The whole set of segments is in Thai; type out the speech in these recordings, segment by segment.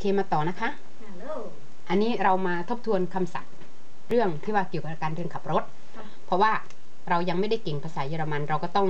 เคมาต่อนะคะ Hello อันนี้เรามาทบทวนคำศัพท์ เรื่องที่ว่าเกี่ยวกับการเรียนขับรถค่ะเพราะว่าเรายังไม่ได้เก่งภาษาเยอรมันเราก็ต้อง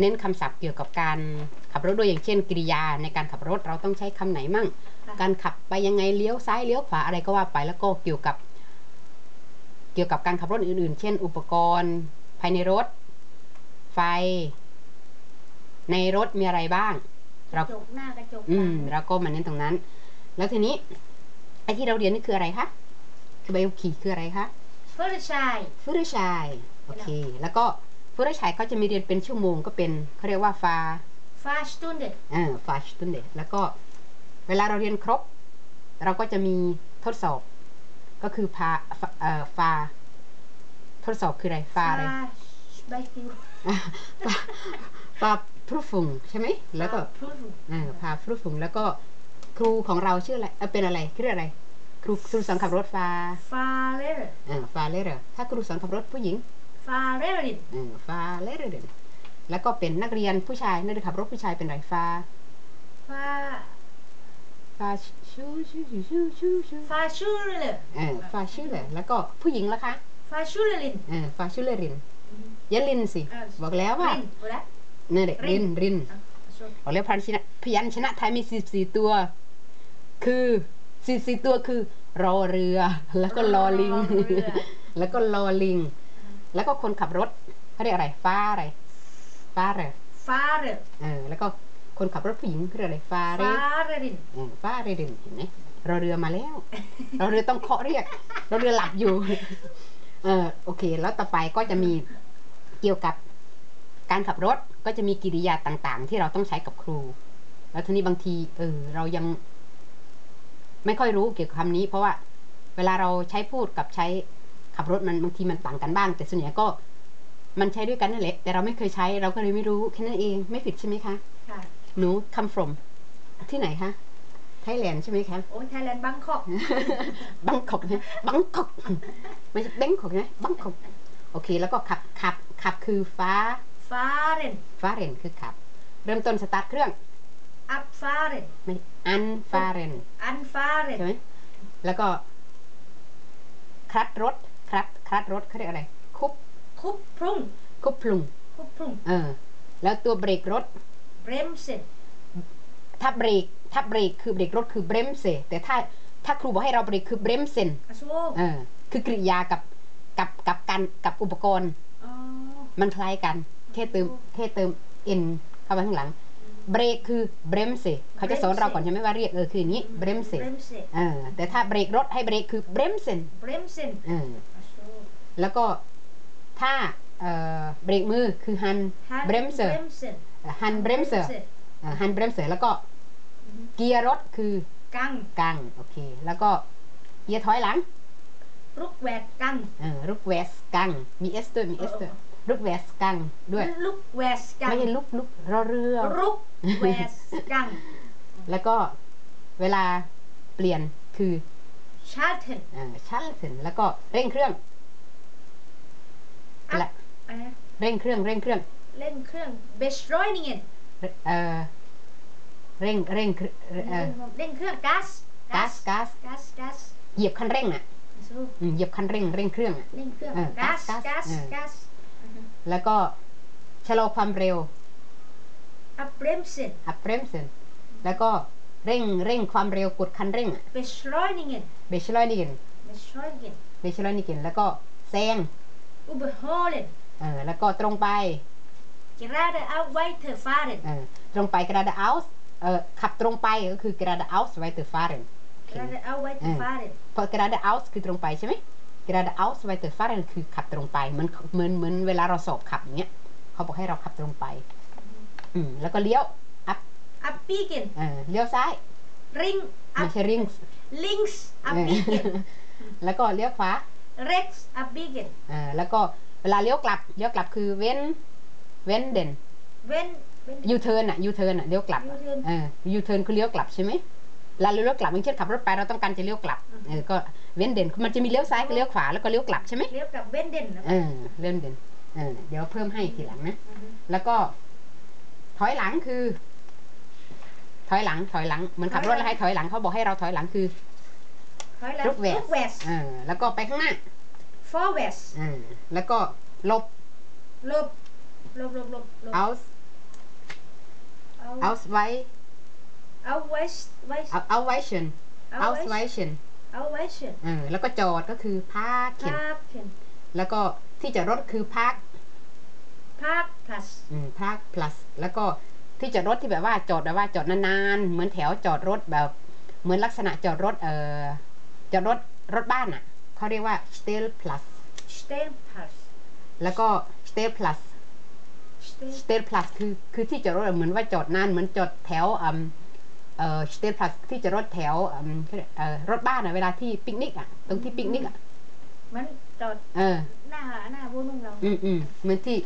เน้นคำศัพท์เกี่ยวกับการขับรถด้วยอย่างเช่นกริยาในการขับรถเราต้องใช้คำไหนมั่งค่ะการขับไปยังไงเลี้ยวซ้ายเลี้ยวขวาอะไรก็ว่าไปแล้วก็เกี่ยวกับ เกี่ยวกับการขับรถอื่นๆ เช่น อุปกรณ์ ภายในรถ ไฟ ในรถมีอะไรบ้างกเราระจกหน้ากระจกอืมหลังเราก็มาเน้นตรงนั้น แล้วทีนี้ไอ้ที่เราเรียนนี่คืออะไรคะคือใบขับขี่คืออะไรคะเฟอร์ชายฟูรชัยโอเค แล้วก็ฟูรชัยเขาจะมีเรียนเป็นชั่วโมงก็เป็นเขาเรียกว่าฟาฟาสตุนเดเออฟาสตุนเดแล้วก็เวลาเราเรียนครบ เราก็จะมีทดสอบ ก็คือพาฟาเอ่อฟา ทดสอบคืออะไรฟาอะไรใบคิวฟาฟาพรูฟุงใช่ไหมแล้วก็พูดถูกเออพาพรูฟุงแล้วก็ ครูของเราชื่ออะไรเออเป็นอะไรคืออะไร ครูครูสอนขับรถฟาฟาเลอร์เออฟาเลอร์ถ้าครูสอนขับรถผู้หญิงฟาเรอรินเออฟาเลอร์แล้วก็เป็นนักเรียนผู้ชายนักเรียนขับรถผู้ชายเป็นไรฟาฟาฟาชูชูชูชูชูชูฟาชูเลอร์เออฟาชื่อเลยแล้วก็ผู้หญิงล่ะคะฟาชูเลอรินเออฟาชูเลรินอยาลินสิเออบอกแล้วว่ารินโอ้ละเนี่ยเด็กริรินนรินอะชวนบอกแล้วพยัญชนะพยัญชนะไทยมีสิบสี่ตัว คือสิบสี่ตัวคือ รอเรือ แล้วก็ลอลิงเรือ แล้วก็ลอลิง แล้วก็คนขับรถเขาเรียกอะไรฟ้าอะไร ฟ้าอะไรฟาเรอร์เออแล้วก็คนขับรถผู้หญิงเขาเรียกอะไรฟ้าเรฟาเรอรินเออฟ้าเรดินเห็นไหมรอเรือมาแล้วรอเรือต้องเคาะเรียกรอเรือหลับอยู่ เออโอเค แล้วต่อไปก็จะมีเกี่ยวกับการขับรถก็จะมีกิริยาต่างๆ ที่เราต้องใช้กับครู แล้วทีนี้บางที เออ เรายัง ไม่ค่อยรู้เกี่ยวกับคำนี้ เพราะว่าเวลาเราใช้พูดกับใช้ขับรถมันบางทีมันต่างกันบ้าง แต่ส่วนใหญ่ก็มันใช้ด้วยกันนั่นแหละแต่เราไม่เคยใช้เราก็เลยไม่รู้แค่นั้นเองไม่ผิดใช่ไหมคะค่ะหนู come from ที่ไหนคะไทยแลนด์ใช่ไหมคะโอ้ยไทยแลนด์บังคอกบังกอกนะบังกอกไม่ใช่แบงกอกนะบังกอกโอเค แล้วก็ขับขับขับคือฟ้าฟาเรนฟ้าเรนคือขับ เริ่มต้นสตาร์ทเครื่อง อัพฟาเรนไม่อันฟ้าเรนอันฟาเรนใช่ไหมแล้วก็คลัดรถคลัดคลัดรถเขาเรียกอะไร คุบคุบพรุ่งคุบพลุงคุบพรุ่งเออ แล้วตัวเบรกรถเบรมเซนถ้าเบรกถ้าเบรกคือเบรกรถคือเบรมเซแต่ถ้าถ้าครูบอกให้เราเบรกคือเบรมเซนอาชูเออ คือกริยากับกับกับการกับอุปกรณ์อ๋อมันคล้ายกัน แค่เติมแค่เติม n เข้าไปข้างหลัง เบรกคือ bremse เขาจะสอนเราก่อนใช่ไหมว่าเรียกเออคืออย่างนี้ bremse เบรมเซนเออแต่ถ้าเบรกรถให้เบรกคือ bremsen เบรมเซนเอออาชูแล้วก็ถ้าเอ่อเบรกมือคือ hand ฮัน bremser เบรมเซน hand bremser เอ่อ hand bremser แล้วก็เกียร์รถคือกังกังโอเคแล้วก็เกียร์ถอยหลังรุกแวกกังเออลูกเวสกังมีเอสด้วยมีเอสด้วย ลูกเวสกังด้วยลุกแวสกังไม่ใช่ลูกลูกรอเรือรุกแวสกัง แล้วก็เวลาเปลี่ยนคือชาร์เทนชัลเซนแล้วก็เร่งเครื่องอัพและอะไรนะเร่งเครื่องเร่งเครื่องเล่นเครื่องเบสรอยนิเงนเอ่อเร่งเร่งเครื่องเอ่อเล่นเครื่องก๊าซก๊าซก๊าซก๊าซก๊าซเหยียบคันเร่งอะสู้อืมเหยียบคันเร่งเร่งเครื่องอะเล่นเครื่องเออก๊าซก๊าซก๊าซเออก๊าซ แล้วก็ชะลอความเร็วอัพเบรมเซนอัพเรมเซนแล้วก็เร่งเร่งความเร็วกดคันเร่งอะเบสรอยนิเงนเบชลอยนิกนเบสรอยนิเงนเบชลอยนิกนแล้วก็แซงอุเบโฮเลนเออแล้วก็ตรงไป gerade out weiter fahren เออตรงไปกระดาอัลส์เออขับตรงไปก็คือ กระดาอัลส์ไว้เตอร์ฟาเรน gerade out weiter Mm. fahren เพราะ geradeaus คือตรงไปใช่ไหม geradeaus weiter fahren คือขับตรงไปเหมือนเหมือนเหมือนเวลาเราสอบขับอย่างเงี้ยเขาบอกให้เราขับตรงไป อืมแล้วก็เลี้ยว up abbiegen เออเลี้ยวซ้าย ring ไม่ ab ใช่ริง links abbiegen แล้วก็เลี้ยวขวา rechts abbiegen เออแล้วก็เวลาเลี้ยวกลับเลี้ยวกลับคือเว้น เว้นเด่น wenn wenn ยูเทิร์นอะยูเทิร์นอะเลี้ยวกลับอะ U-turn เออยูเทิร์นคือเลี้ยวกลับใช่ไหม เวลาเราเลี้ยวกลับอย่างเช่นขับรถไปเราต้องการจะเลี้ยวกลับเออก็เว้นเด่นมันจะมีเลี้ยวซ้ายกับเลี้ยวขวาแล้วก็เลี้ยวกลับใช่ไหมเรียกกับ wenden นะเออเล่นเด่นเออเดี๋ยวเพิ่มให้ทีหลังนะอือฮึแล้วก็ ถอยหลังคือ ถอยหลัง ถอยหลังเหมือนขับรถแล้วให้ถอยหลังเขาบอกให้เราถอยหลังคือถอยหลัง Look west look west เออแล้วก็ไปข้างหน้า for west อ่าแล้วก็ลบลบลบลบลบลบ out เอา out ไว้ เอา west west out out ไว้เชนเอา out ไว้ไว้เชนเอา west เออแล้วก็จอดก็คือ parking ภาคเข็นแล้วก็ที่จอดรถคือ park ภาค plus อืม park plus แล้วก็ที่จอดรถที่แบบว่าจอดแบบว่าจอดนานๆ เหมือนแถวจอดรถแบบ เหมือนลักษณะจอดรถเอ่อจอดรถรถบ้านอะเขาเรียกว่า stay plus stay plus แล้วก็ stay plus stay stay plus คือคือที่จอดรถอะเหมือนว่าจอดนานเหมือนจอดแถวอืม เอ่อ stay plus ที่จอดรถแถวอืมเขาเรียกเอ่อรถบ้านอะเวลาที่ปิกนิกอะตรงที่ปิกนิกอะมันจอดเออหน้าหน้าบูนุ่งเราอืมอืมเหมือนที่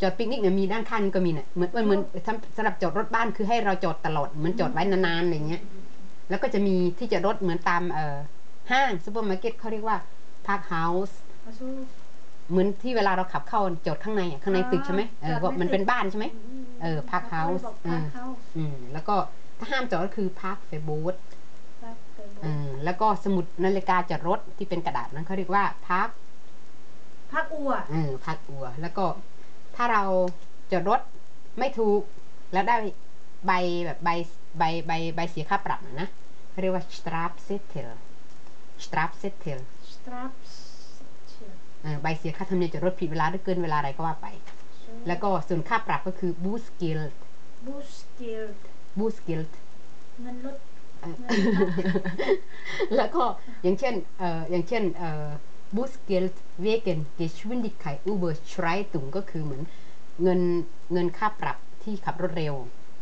จอดปิกนิกเนี่ยมีด้านข้างก็มีเนี่ยเหมือนเหมือนสำสำหรับจอดรถบ้านคือให้เราจอดตลอดเหมือนจอดไว้นานๆอะไรเงี้ยแล้วก็จะมีที่จอดรถเหมือนตามเอ่อห้างซูเปอร์มาร์เก็ตเขาเรียกว่าพาร์คเฮาส์มาสู้เหมือนที่เวลาเราขับเข้าจอดข้างในอะข้างในตึกใช่ไหมเออว่ามันเป็นบ้านใช่ไหมเออ park house บอกเอพัอกเฮาส์อืมแล้วก็ถ้า ห้ามจอดก็คือพาร์คเฟบูธพักไปบเออกอแล้วก็สมุดนาฬิกาจอดรถที่เป็นกระดาษนั้นเขาเรียกว่าพาร์คพักอัวเออพักอัว แล้วก็ถ้าเราจอดรถไม่ถูก แล้วได้ใบแบบใบใบใบใบเสียค่าปรับอะนะเขาเรียกว่า straf settel straf settel สตรัปเชือกเออใบเสียค่าธรรมเนียมจอดรถผิดเวลาหรือเกินเวลาอะไรก็ว่าไป แล้วก็ส่วนค่าปรับก็คือ boost guild บูสกิล boost guild เงินลดเออแล้วก็อย่างเช่นเอ่ออย่างเช่นเอ่อ boost guild wegen Geschwindigkeit Überschreitung ก็คือเหมือนเงินเงินค่าปรับที่ขับรถเร็ว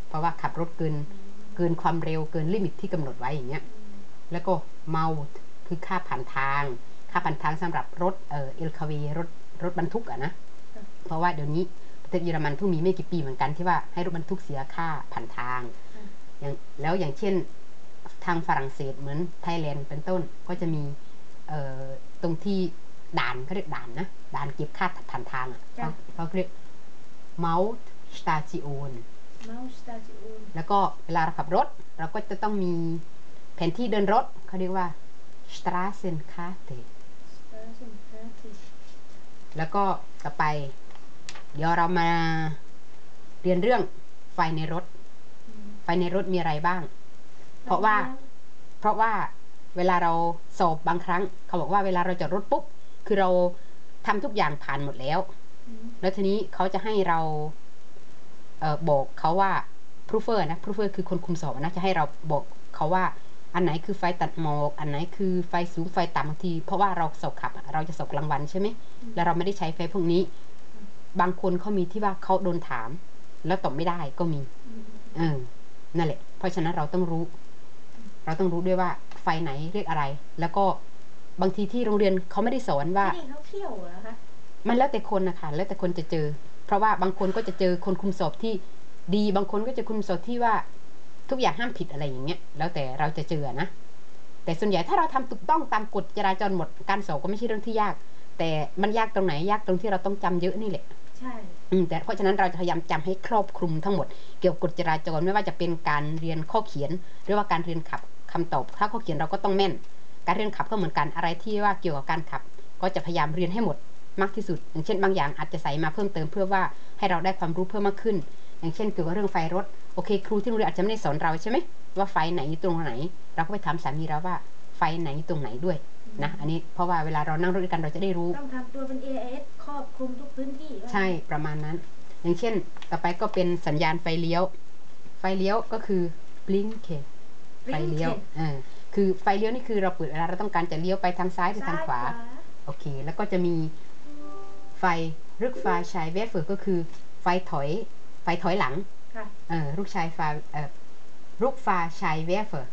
เพราะว่าขับรถเกินเกินความเร็วเกินลิมิตที่กำหนดไว้อย่างเงี้ยแล้วก็ maut คือค่าผ่านทาง ค่าผ่านทางสำหรับรถเอ่อ LKW รถรถบรรทุกอะนะ เพราะว่าเดี๋ยวนี้ประเทศเยอรมันเพิ่งมีไม่กี่ปีเหมือนกันที่ว่าให้รถบรรทุกเสียค่าผ่านทางอย่าง แล้วอย่างเช่นทางฝรั่งเศสเหมือนไทยแลนด์เป็นต้นก็จะมีเอ่อตรงที่ด่านเขาเรียกด่านนะ ด่านเก็บค่าผ่านทางอะเขาเขาเรียก Maut Station เมาส์สตาจิอูนแล้วก็เวลาเราขับรถ เราก็จะต้องมีแผนที่เดินรถ เขาเรียกว่า Straßenkarte สตาจิอูนครับแล้วก็ต่อไป เดี๋ยวเรามาเรียนเรื่องไฟในรถ ไฟในรถมีอะไรบ้าง เพราะว่า เพราะว่าเวลาเราสอบบางครั้ง เขาบอกว่าเวลาเราจอดรถปุ๊บ คือเราทำทุกอย่างผ่านหมดแล้ว แล้วทีนี้เขาจะให้เราเออบอกเขาว่า proofer นะ proofer คือคนคุมสอบนะจะให้เราบอกเขาว่าอันไหนคือไฟตัดหมอก อันไหนคือไฟสูงไฟต่ำบางที เพราะว่าเราสอบขับอะเราจะสอบกลางวันใช่ไหมแล้วเราไม่ได้ใช้ไฟพวกนี้ บางคนเขามีที่ว่าเขาโดนถาม แล้วตอบไม่ได้ก็มี เออ นั่นแหละ เพราะฉะนั้นเราต้องรู้ เราต้องรู้ด้วยว่าไฟไหนเรียกอะไร แล้วก็บางทีที่โรงเรียนเขาไม่ได้สอนว่าที่นี่เขาเที่ยวเหรอคะมันแล้วแต่คนนะคะแล้วแต่คนจะเจอ เพราะว่าบางคนก็จะเจอคนคุมสอบที่ดีบางคนก็จะคุมสอบที่ว่าทุกอย่างห้ามผิดอะไรอย่างเงี้ย แล้วแต่เราจะเจอนะ แต่ส่วนใหญ่ถ้าเราทำถูกต้องตามกฎจราจรหมดการสอบก็ไม่ใช่เรื่องที่ยาก แต่มันยากตรงไหนยากตรงที่เราต้องจำเยอะนี่แหละ ใช่แต่เพราะฉะนั้นเราจะพยายามจำให้ครอบคลุมทั้งหมด เกี่ยวกับกฎจราจรไม่ว่าจะเป็นการเรียนข้อเขียน หรือว่าการเรียนขับคำตอบถ้าข้อเขียนเราก็ต้องแม่น การเรียนขับก็เหมือนกันอะไรที่ว่าเกี่ยวกับการขับ ก็จะพยายามเรียนให้หมดมากที่สุด อย่างเช่นบางอย่างอาจจะใส่มาเพิ่มเติมเพื่อว่าให้เราได้ความรู้เพิ่มมากขึ้น อย่างเช่นเกี่ยวกับเรื่องไฟรถโอเค ครูที่โรงเรียนอาจจะไม่ได้สอนเราใช่ไหมว่าไฟไหนตรงไหน เราก็ไปถามสามีเราว่าไฟไหนตรงไหนด้วย นะอันนี้เพราะว่าเวลาเรานั่งรถด้วยกันเราจะได้รู้ ต้องทำตัวเป็น AIS ครอบคลุมทุกพื้นที่ว่าใช่ประมาณนั้น อย่างเช่น ต่อไปก็เป็นสัญญาณไฟเลี้ยว ไฟเลี้ยวก็คือ blink ไฟเลี้ยวอ่าคือไฟเลี้ยวนี่คือเราเปิดเวลาเราต้องการจะเลี้ยวไปทางซ้ายหรือทางขวา โอเค แล้วก็จะมีไฟรึกไฟชายเวฟเฟอร์ก็คือ ไฟถอย ไฟถอยหลังค่ะเออลูกชายไฟเออลูกฟ้าชายเวฟเฟอร์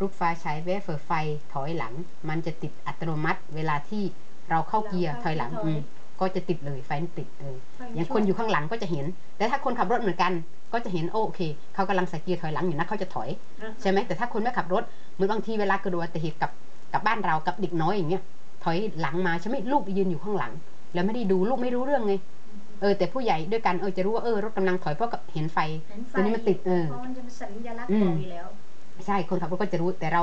ลูกฟ้าชายเวฟเฟอร์ไฟถอยหลัง มันจะติดอัตโนมัติ เวลาที่เราเข้าเกียร์ถอยหลังอืมก็จะติดเลยไฟมันติดเออไฟอย่างคนอยู่ข้างหลังก็จะเห็น แต่ถ้าคนขับรถเหมือนกัน ก็จะเห็นโอโอเคเขากำลังใส่เกียร์ถอยหลังอยู่นะเขาจะถอยอะใช่ไหมแต่ถ้าคนไม่ขับรถเหมือนบางทีเวลาเกิดอุบัติเหตุกับกับบ้านเรากับเด็กน้อยอย่างเงี้ยถอยหลังมาใช่ไหมลูกยืนอยู่ข้างหลัง แล้วไม่ได้ดูลูกไม่รู้เรื่องไงเออแต่ผู้ใหญ่ด้วยกันเออจะรู้ว่าเออรถกำลังถอยเพราะกับเห็นไฟเห็นไฟตัวนี้มันติดเออเพราะมันจะเป็นสัญลักษณ์อืมบอกอยู่แล้ว ใช่คนขับรถก็จะรู้แต่เรา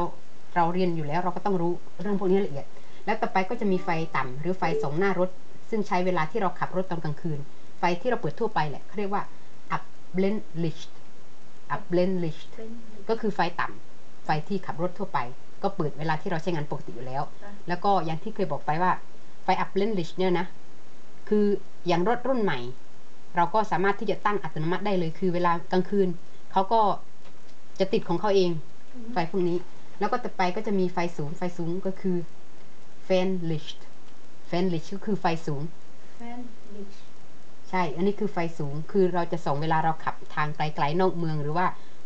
เราเรียนอยู่แล้วเราก็ต้องรู้เรื่องพวกนี้ละเอียด แล้วต่อไปก็จะมีไฟต่ำหรือไฟสองหน้ารถ ซึ่งใช้เวลาที่เราขับรถตอนกลางคืน ไฟที่เราเปิดทั่วไปแหละเขาเรียกว่า up blend licht up blend licht เป็นก็คือไฟต่ำไฟที่ขับรถทั่วไป ก็เปิดเวลาที่เราใช้งานปกติอยู่แล้วค่ะแล้วก็อย่างที่เคยบอกไปว่าไฟ up blend licht เนี่ยนะคืออย่างรถรุ่นใหม่ เราก็สามารถที่จะตั้งอัตโนมัติได้เลยคือเวลากลางคืนเขาก็ จะติดของเขาเอง ไฟพวกนี้ แล้วก็ต่อไปก็จะมีไฟสูง ไฟสูงก็คือ fan licht fan licht ก็คือไฟสูงแฟนลิชใช่ อันนี้คือไฟสูง คือเราจะส่องเวลาเราขับทางไกลๆนอกเมืองหรือว่า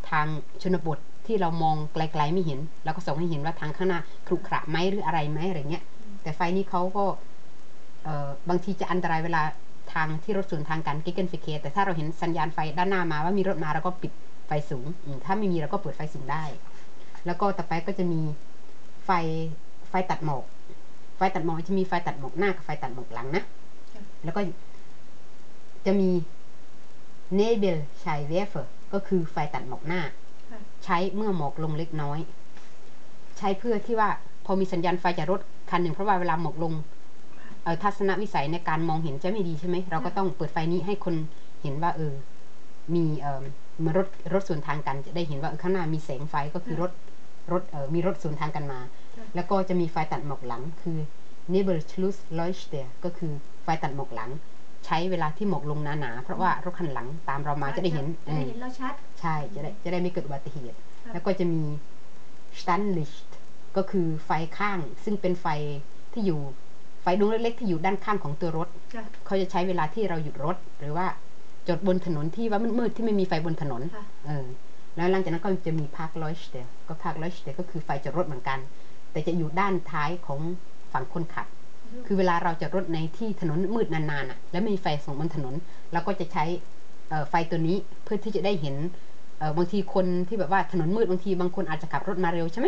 ทางชนบทที่เรามองไกลๆไม่เห็นเราก็ส่องให้เห็นว่าทางข้างหน้าขรุขระไหมหรืออะไรไหมอะไรเงี้ย แต่ไฟนี้เขาก็เอ่อบางทีจะอันตรายเวลาทางที่รถสวนทางกันกิกเกนฟิเคแต่ถ้าเราเห็นสัญญาณไฟด้านหน้ามาว่ามีรถมาเราก็ปิด ไฟสูงอืมถ้าไม่มีเราก็เปิดไฟสูงได้ แล้วก็ต่อไปก็จะมีไฟไฟตัดหมอก ไฟตัดหมอกจะมีไฟตัดหมอกหน้ากับไฟตัดหมอกหลังนะ แล้วก็จะมี Nebel s c h e i w e r f e r ก็คือไฟตัดหมอกหน้าค่ะใช้เมื่อหมอกลงเล็กน้อย ใช้เพื่อที่ว่าพอมีสัญญาณไฟจากรถคันหนึ่งเพราะว่าเวลาหมอกลงเอ่อทัศนวิสัยในการมองเห็นจะไม่ดีใช่ไหม เราก็ต้องเปิดไฟนี้ให้คนเห็นว่าเออ มีเอ่อเห มือนรถรถสวนทางกันจะได้เห็นว่าเออข้างหน้ามีแสงไฟก็คือรถรถเอ่อมีรถสวนทางกันมาค่ะแล้วก็จะมีไฟตัดหมอกหลังคือ Nebelschluss Leuchte ก็คือไฟตัดหมอกหลัง ใช้เวลาที่หมอกลงหนาๆเพราะว่ารถคันหลังตามเรามาจะได้เห็นจะได้เห็นเราชัด ใช่จะได้จะได้ไม่เกิดอุบัติเหตุค่ะแล้วก็จะมี Standlicht ก็คือไฟข้าง ซึ่งเป็นไฟที่อยู่ไฟดวงเล็กๆที่อยู่ด้านข้างของตัวรถค่ะเขาจะใช้เวลาที่เราหยุดรถหรือว่า จอดบนถนนที่ว่ามืดๆที่ไม่มีไฟบนถนนค่ะเออ แล้วหลังจากนั้นก็จะมีพาร์คลอยสเตก็พาร์คลอยสเตก็คือไฟจอดรถเหมือนกัน แต่จะอยู่ด้านท้ายของฝั่งคนขับ คือเวลาเราจอดรถในที่ถนนมืดนานๆอะ แล้วไม่มีไฟส่องบนถนน เราก็จะใช้เอ่อไฟตัวนี้เพื่อที่จะได้เห็นเอ่อบางทีคนที่แบบว่าถนนมืดบางทีบางคนอาจจะขับรถมาเร็วใช่ไหม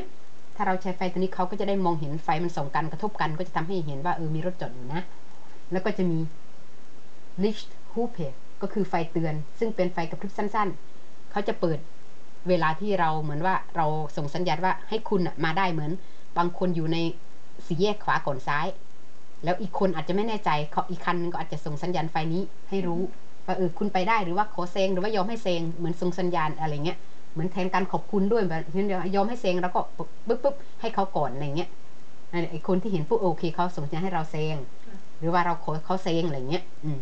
ถ้าเราใช้ไฟตัวนี้เขาก็จะได้มองเห็นไฟมันส่องกันกระทบกันก็จะทำให้เห็นว่าเออมีรถจอดอยู่นะ แล้วก็จะมี licht hupe ก็คือไฟเตือน ซึ่งเป็นไฟกระพริบสั้น ๆ เขาจะเปิดเวลาที่เราเหมือนว่าเราส่งสัญญาณว่าให้คุณมาได้เหมือน บางคนอยู่ในสี่แยกขวาก่อนซ้าย แล้วอีกคนอาจจะไม่แน่ใจเขาอีกคันนึงก็อาจจะส่งสัญญาณไฟนี้ให้รู้ว่าเออคุณไปได้หรือว่าขอเซงหรือว่ายอมให้เซงเหมือนส่งสัญญาณอะไรเงี้ยเหมือนแทนการขอบคุณด้วยแบบเช่นเดียวยอมให้เซงแล้วก็ปุ๊บปุ๊บให้เขาก่อนอะไรเงี้ยไอคนที่เห็นปุ๊บโอเคเขาส่งสัญญาณให้เราเซงหรือว่าเราขอเขาเซงอะไรเงี้ย อืม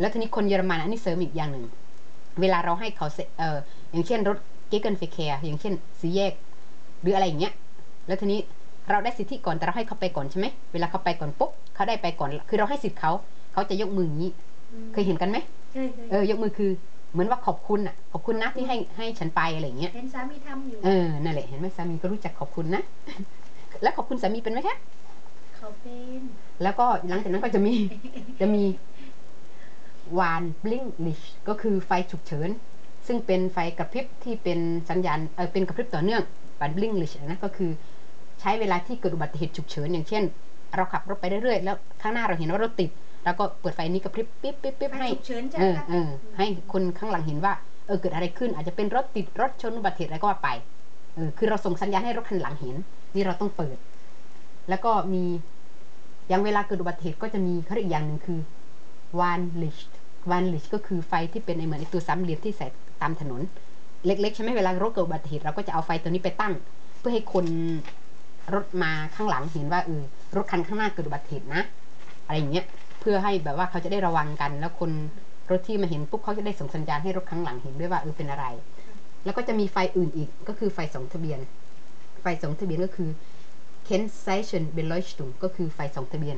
แล้วทีนี้คนเยอรมันอันนี้เสริมอีกอย่างหนึ่ง เวลาเราให้เขาเซเอออย่างเช่นรถเกเกนเฟแคร์อย่างเช่นสีแยก หรืออะไรอย่างเงี้ย แล้วทีนี้เราได้สิทธิก่อนแต่เราให้เขาไปก่อนใช่ไหมเวลาเขาไปก่อนปุ๊บเขาได้ไปก่อน คือเราให้สิทธิ์เขาเขาจะยกมืออย่างนี้ เคยเห็นกันไหมเคยเคยเออยกมือคือเหมือนว่าขอบคุณอะขอบคุณนะที่ให้ให้ฉันไปอะไรอย่างเงี้ยเห็นสามีทำอยู่เออนั่นแหละเห็นไหมสามีก็รู้จักขอบคุณนะ แล้วขอบคุณสามีเป็นไหมคะเขาเป็นแล้วก็หลังจากนั้นก็จะมีจะมี วานบลิงลิชก็คือไฟฉุกเฉิน ซึ่งเป็นไฟกระพริบที่เป็นสัญญาณเออเป็นกระพริบต่อเนื่องวานบลิงลิชนะก็คือใช้เวลาที่เกิดอุบัติเหตุฉุกเฉินอย่างเช่น เราขับรถไปเรื่อยๆ แล้วข้างหน้าเราเห็นว่ารถติด แล้วก็เปิดไฟนี้กระพริบปิ๊บปิ๊บปิ๊บไฟให้ฉุกเฉินใช่เอไหมอคะเออให้คนข้างหลังเห็นว่าเออเกิดอะไรขึ้นอาจจะเป็นรถติดรถชนอุบัติเหตุอะไรก็ว่าไปเออคือเราส่งสัญญาณให้รถคันหลังเห็น นี่เราต้องเปิด แล้วก็มีอย่างเวลาเกิดอุบัติเหตุก็จะมีเขาเรียกอีกอย่างหนึ่งคือวานลิช วานลิชก็คือไฟที่เป็นเหมือนตัวสามเหลี่ยมที่ใส่ตามถนน เล็ก ๆ ใช่ไหมเวลารถเกิดอุบัติเหตุเราก็จะเอาไฟตัวนี้ไปตั้ง เพื่อให้คนรถมาข้างหลังเห็นว่าเออรถคันข้างหน้าเกิดอุบัติเหตุนะ อะไรอย่างเงี้ยเพื่อให้แบบว่าเขาจะได้ระวังกัน แล้วคนรถที่มาเห็นปุ๊บเขาจะได้ส่งสัญญาณให้รถข้างหลังเห็นด้วยว่าเออเป็นอะไร แล้วก็จะมีไฟอื่นอีกก็คือไฟสองทะเบียน ไฟสองทะเบียนก็คือ Kennzeichen Beleuchtung ก็คือไฟสองทะเบียน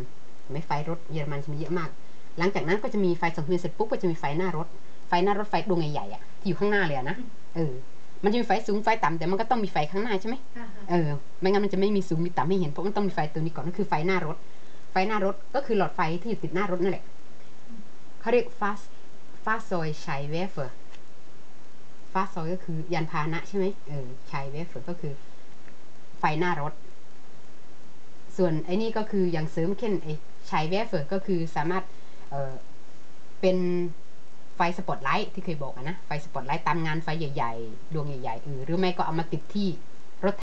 ไม่ไฟรถเยอรมันจะมีเยอะมาก หลังจากนั้นก็จะมีไฟสองทะเบียนเสร็จปุ๊บก็จะมีไฟหน้ารถ ไฟหน้ารถไฟดวงใหญ่ๆอะที่อยู่ข้างหน้าเลยอะนะเออมันจะมีไฟสูงไฟต่ำแต่มันก็ต้องมีไฟข้างหน้าใช่ไหมค่ะค่ะเออไม่งั้นมันจะไม่มีสูงมีต่ำให้เห็นเพราะมันต้องมีไฟตัวนี้ก่อนก็คือไฟหน้ารถ ไฟหน้ารถก็คือหลอดไฟที่อยู่ติดหน้ารถนั่นแหละเขาเรียกฟาสฟาซอยชัยเวเฟอร์ฟาซอยก็คือ ยานพาหนะใช่ไหมเออชัยเวเฟอร์ก็คือ ไฟหน้ารถ ส่วนไอ้นี่ก็คืออย่างเสริมเช่นไอ้ชัยเวเฟอร์ก็คือสามารถ เออเป็นไฟสปอตไลท์ที่เคยบอกนะ ไฟสปอตไลท์ตามงานไฟใหญ่ ๆ ดวงใหญ่ๆเออหรือไม่ก็เอามาติดที่รถ